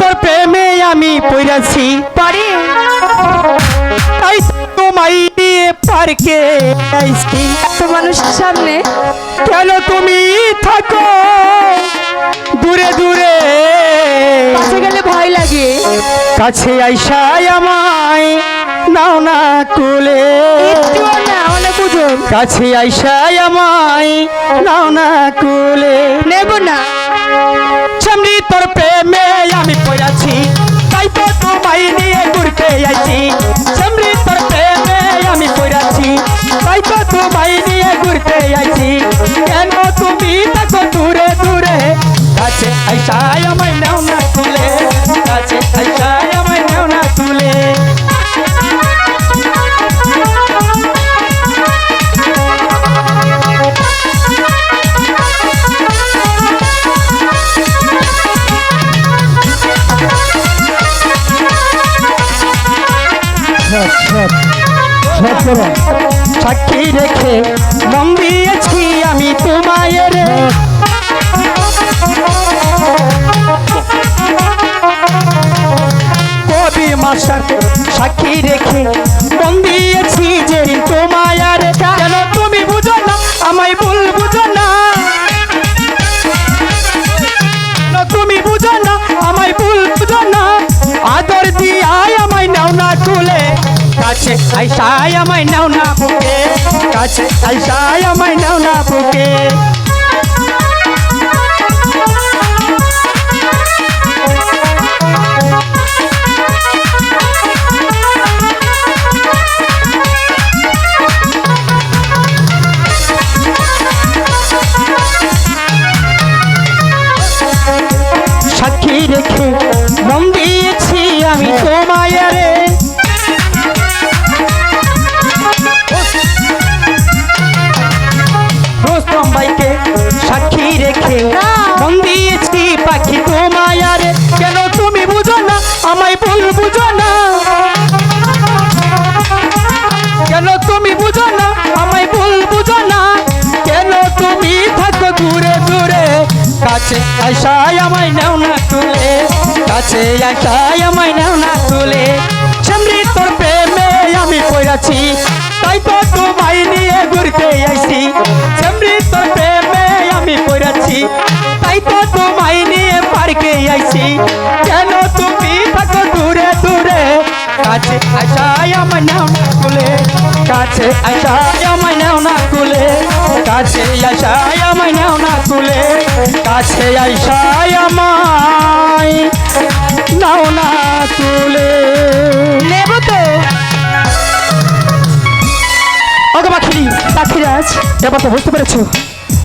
তোর প্রেমে আমি পড়েছি পরে? তাই তোমায় নিয়ে পার্কে আইছি। তো মানুষের সামনে? কেন তুমি থাকো? দূরে দূরে। কাছে গেলে ভয় লাগে। কাছে আইসাই আমায় নাও না কুলে। কাছে আইসাই আমায় নাও না কুলে। নেব না। সামনে তোর প্রেমে তুমি থাকো দূরে দূরে কাছে আইসাই আমায় নাও না তুলে কাছে আইসাই আমায় নাও না তুলে সাক্ষী রেখে মন দিয়েছি আমি তোমায় রে। কবি মাস্টার সাক্ষী রেখে মন দিয়েছি যে তোমায় রে কাছে আইসাই আমায় নাও না বুকে। কাছে আইসাই আমায় নাও না বুকে। সাক্ষী রেখে রেখে মন পাখি তোমায় রে কেন তুমি বুঝো না? আমায় ভুল বুঝো না। কেন তুমি বুঝো না? আমায় ভুল বুঝো না। কেন তুমি থাকো দূরে দূরে? কাছে আশায় আমায় নাও না তুলে। কাছে আশায় আমায় নাও না তুলে। আইছি কেন তুমি থাকো দূরে দূরে। কাছে আশায় আমায় নাও না তুলে কাছে আশায় আমায় নাও না তুলে কাছে আশায় আমায় নাও না তুলে কাছে আশায় আমায় নাও না তুলে নেব তো। ওকে পাখি পাখিরাজ ব্যাপারটা বুঝতে পেরেছ?